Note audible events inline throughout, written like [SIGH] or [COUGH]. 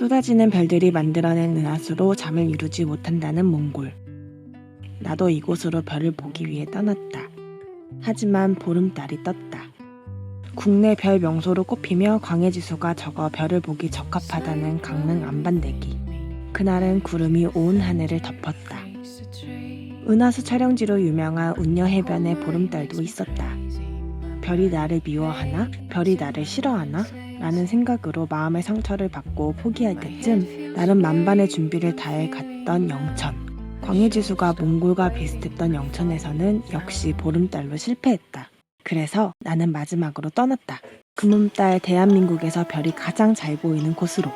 쏟아지는 별들이 만들어낸 은하수로 잠을 이루지 못한다는 몽골. 나도 이곳으로 별을 보기 위해 떠났다. 하지만 보름달이 떴다. 국내 별 명소로 꼽히며 광해지수가 적어 별을 보기 적합하다는 강릉 안반대기. 그날은 구름이 온 하늘을 덮었다. 은하수 촬영지로 유명한 운여 해변에 보름달도 있었다. 별이 나를 미워하나? 별이 나를 싫어하나? 라는 생각으로 마음의 상처를 받고 포기할 때쯤 나름 만반의 준비를 다해 갔던 영천. 광해지수가 몽골과 비슷했던 영천에서는 역시 보름달로 실패했다. 그래서 나는 마지막으로 떠났다. 금음달 대한민국에서 별이 가장 잘 보이는 곳으로.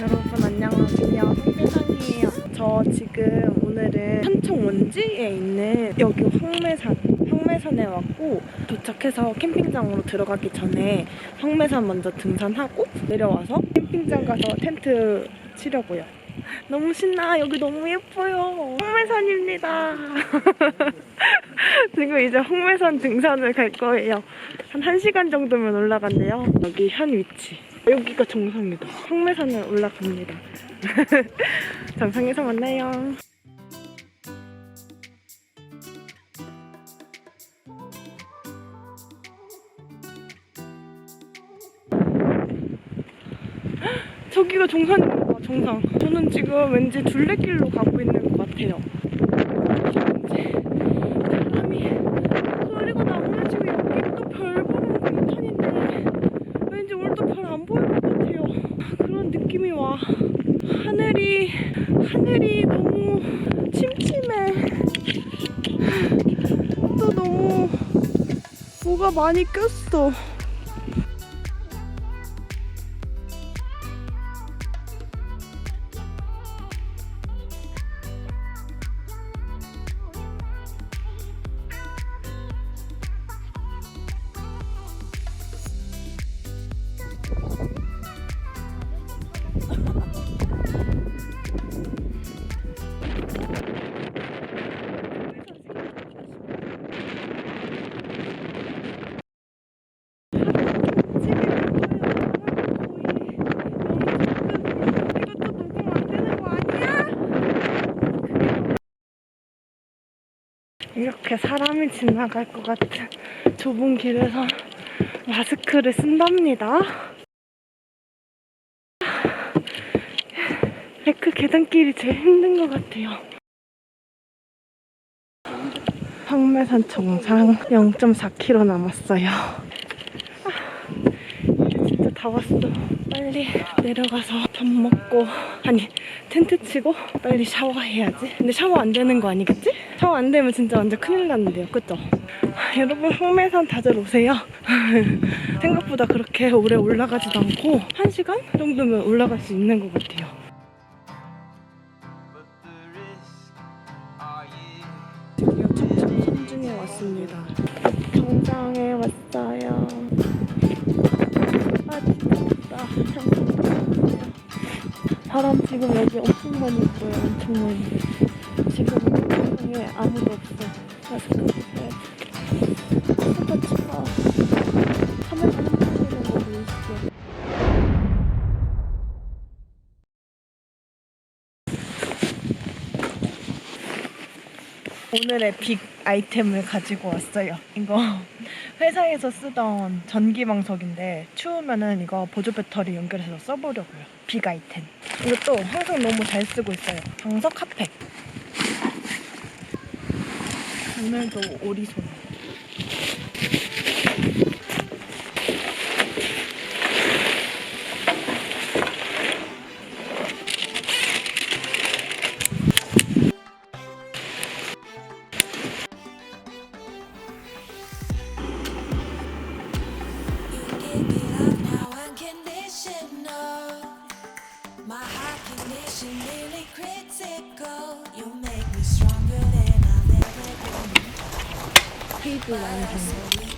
여러분 안녕하세요. 황배산이에요. 저 지금 오늘은 삼척 원지에 있는 여기 황매산, 황매산에 왔고 도착해서 캠핑장으로 들어가기 전에 황매산 먼저 등산하고 내려와서 캠핑장 가서 텐트 치려고요. 너무 신나. 여기 너무 예뻐요. 홍매산입니다. [LAUGHS] 지금 이제 홍매산 등산을 갈 거예요. 한 1시간 정도면 올라간대요. 여기 현 위치. 여기가 정상이다. 홍매산을 올라갑니다. [LAUGHS] 정상에서 만나요. [GASPS] 저기가 봐, 정상. 저는 지금 왠지 둘레길로 가고 있는 것 같아요. 왠지 사람이 그리고 나 오늘 지금 여기 또 별 보는 공탄인데 왠지 오늘 또 별 안 보일 것 같아요. 그런 느낌이 와. 하늘이 하늘이 너무 침침해. 또 너무 뭐가 많이 꼈어. 이렇게 사람이 지나갈 것 같은 좁은 길에서 마스크를 쓴답니다. 그 계단길이 제일 힘든 것 같아요. 황매산 정상 0.4km 남았어요. 다 왔어. 빨리 내려가서 밥 먹고 아니 텐트 치고 빨리 샤워해야지. 근데 샤워 안 되는 거 아니겠지? 샤워 안 되면 진짜 완전 큰일 났는데요, 그죠? 아, 여러분 황매산 다들 오세요. [LAUGHS] 생각보다 그렇게 오래 올라가지도 않고 1시간 정도면 올라갈 수 있는 것 같아요. 드디어 척척 선중에 왔습니다. 정상에 왔어요. 사람 지금 여기 엄청 많이 있어요. 엄청 많이. 지금 정상에 아무도 없어. 마스크 오늘의 빅 아이템을 가지고 왔어요. 이거 회사에서 쓰던 전기방석인데 추우면은 이거 보조 배터리 연결해서 써보려고요. 빅 아이템. 이것도 항상 너무 잘 쓰고 있어요. 방석 핫팩. 오늘도 오리손. 치즈 완성.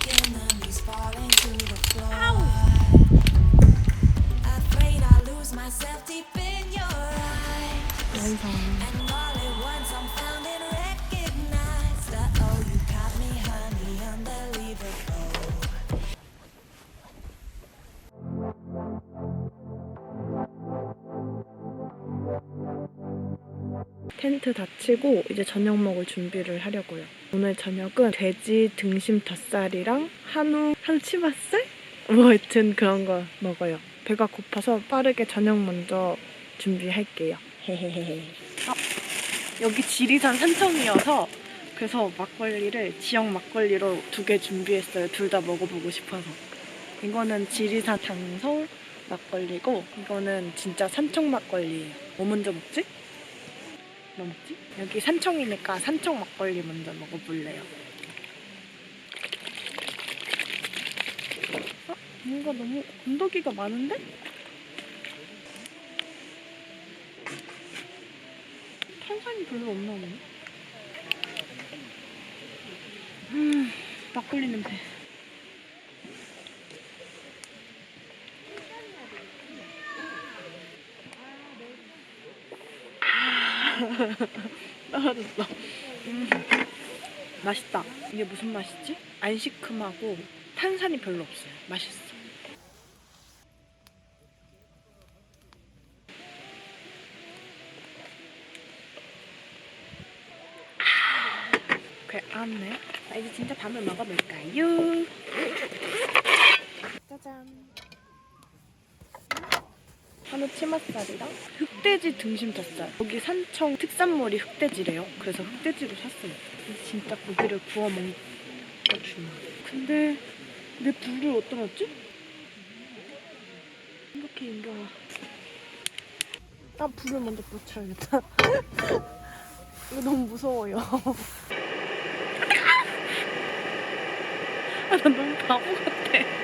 텐트 다 치고 이제 저녁 먹을 준비를 하려고요. 오늘 저녁은 돼지 등심 덧살이랑 한우 참치맛살? 뭐 하여튼 그런 거 먹어요. 배가 고파서 빠르게 저녁 먼저 준비할게요. 헤헤헤헤. 어, 여기 지리산 산청이어서 그래서 막걸리를 지역 막걸리로 두 개 준비했어요. 둘 다 먹어보고 싶어서. 이거는 지리산 장성 막걸리고 이거는 진짜 산청 막걸리예요. 뭐 먼저 먹지? 뭐 먹지? 여기 산청이니까 산청 막걸리 먼저 먹어볼래요. 어? 뭔가 너무 건더기가 많은데? 탄산이 별로 없나 보네. 음, 막걸리 냄새. [LAUGHS] 떨어졌어. 음, 맛있다. 이게 무슨 맛이지? 안 시큼하고 탄산이 별로 없어요. 맛있어. 그래, 알았네. 자, 이제 진짜 밤을 먹어볼까요? 짜잔. 한우 치맛살이랑 흑돼지 등심 젖살. 여기 산청 특산물이 흑돼지래요. 그래서 흑돼지를 샀어요. 진짜 고기를 구워 중요해. 근데 내 불을 어디다 놨지? 이렇게 인경아. 나 불을 먼저 붙여야겠다. [LAUGHS] 이거 너무 무서워요. [LAUGHS] 아, 나 너무 바보 같아.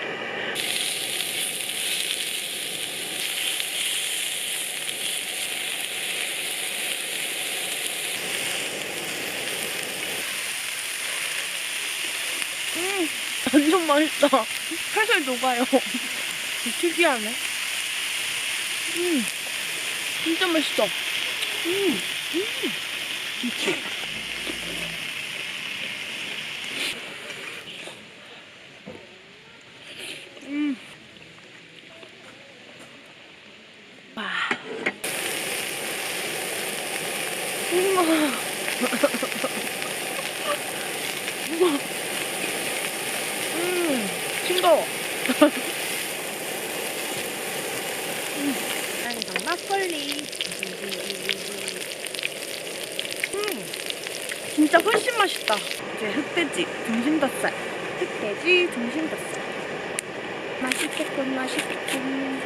음, 완전 맛있다. 살살 녹아요. 특이하네. 음, 진짜 맛있어. 음, 음, 김치. 음. 와. 우와. 우와. 음, 싱거워. 음, 막걸리. 음, 진짜 훨씬 맛있다. 이제 흑돼지 등심덧살. 흑돼지 등심덧살. 맛있겠군, 맛있겠군.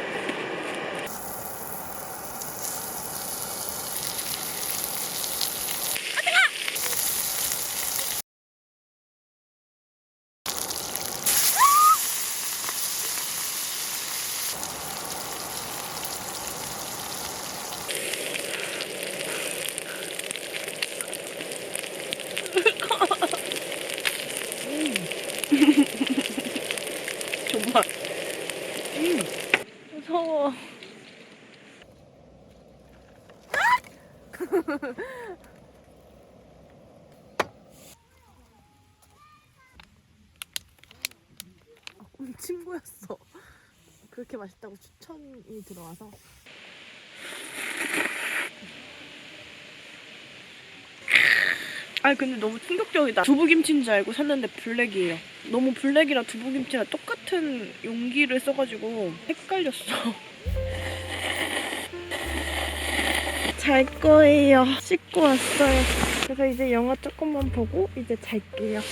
정말. 음, 무서워. [LAUGHS] 아, 우리 친구였어. 그렇게 맛있다고 추천이 들어와서. 아 근데 너무 충격적이다. 두부김치인 줄 알고 샀는데 블랙이에요. 너무 블랙이랑 두부김치랑 똑같은 용기를 써가지고 헷갈렸어. [LAUGHS] 잘 거예요. 씻고 왔어요. 그래서 이제 영화 조금만 보고 이제 잘게요.